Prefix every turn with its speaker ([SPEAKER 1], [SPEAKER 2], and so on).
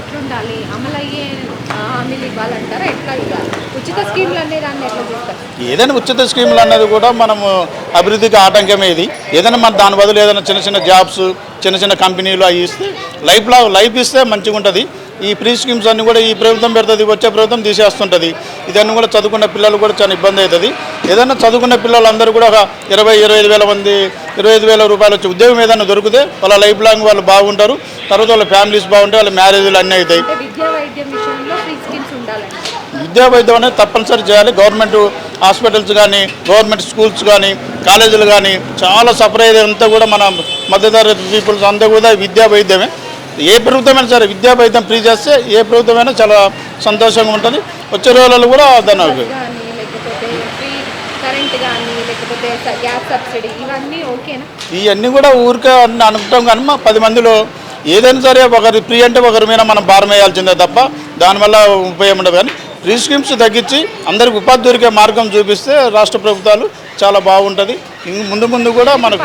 [SPEAKER 1] ఎట్లుండాలి? అమలయ్యే హామీలు ఇవ్వాలంటారా? ఎట్లా ఇవ్వాలి? ఉచిత స్కీమ్లు అనే దాన్ని ఎట్లా చూస్తారు?
[SPEAKER 2] ఏదైనా ఉచిత స్కీమ్లు అన్నది కూడా మనము అభివృద్ధికి ఆటంకమే ఇది. ఏదైనా మన దాని బదులు ఏదైనా చిన్న చిన్న జాబ్స్ చిన్న చిన్న కంపెనీలు అవి ఇస్తే లైఫ్ లా లైఫ్ ఇస్తే మంచిగా ఉంటుంది. ఈ ప్రీ స్కీమ్స్ అన్నీ కూడా ఈ ప్రభుత్వం పెడుతుంది వచ్చే ప్రభుత్వం తీసేస్తుంటుంది. ఇదన్నీ కూడా చదువుకున్న పిల్లలు కూడా చాలా ఇబ్బంది అవుతుంది. ఏదైనా చదువుకున్న పిల్లలందరూ కూడా ఒక ఇరవై ఇరవై ఐదు వేల మంది ఇరవై ఐదు వేల రూపాయలు వచ్చి ఉద్యోగం ఏదైనా దొరికితే వాళ్ళ లైఫ్ లాంగ్ వాళ్ళు బాగుంటారు. తర్వాత వాళ్ళ ఫ్యామిలీస్ బాగుంటాయి వాళ్ళ మ్యారేజ్లు అన్నీ అవుతాయి.
[SPEAKER 1] విద్యా వైద్యం
[SPEAKER 2] అనేది తప్పనిసరి చేయాలి. గవర్నమెంట్ హాస్పిటల్స్ కానీ గవర్నమెంట్ స్కూల్స్ కానీ కాలేజీలు కానీ చాలా సఫర్ అయ్యేదంతా కూడా మన మధ్యతరగతి పీపుల్స్ అంతా కూడా విద్యా వైద్యమే. ఏ ప్రభుత్వమైనా సరే విద్యా వైద్యం ఫ్రీ చేస్తే ఏ ప్రభుత్వమైనా చాలా సంతోషంగా ఉంటుంది. వచ్చే రోజులలో కూడా దాని
[SPEAKER 1] ఇవన్నీ
[SPEAKER 2] కూడా ఊరికే అనుకుంటాం కానీ మా పది మందిలో ఏదైనా సరే ఒకరి ఫ్రీ అంటే ఒకరి మీద మనం భారం వేయాల్సిందే తప్ప దానివల్ల ఉపయోగం ఉండదు. కానీ ఫ్రీ స్కీమ్స్ తగ్గించి అందరికి ఉపాధి దొరికే మార్గం చూపిస్తే రాష్ట్ర ప్రభుత్వాలు చాలా బాగుంటుంది. ముందు ముందు కూడా మనకు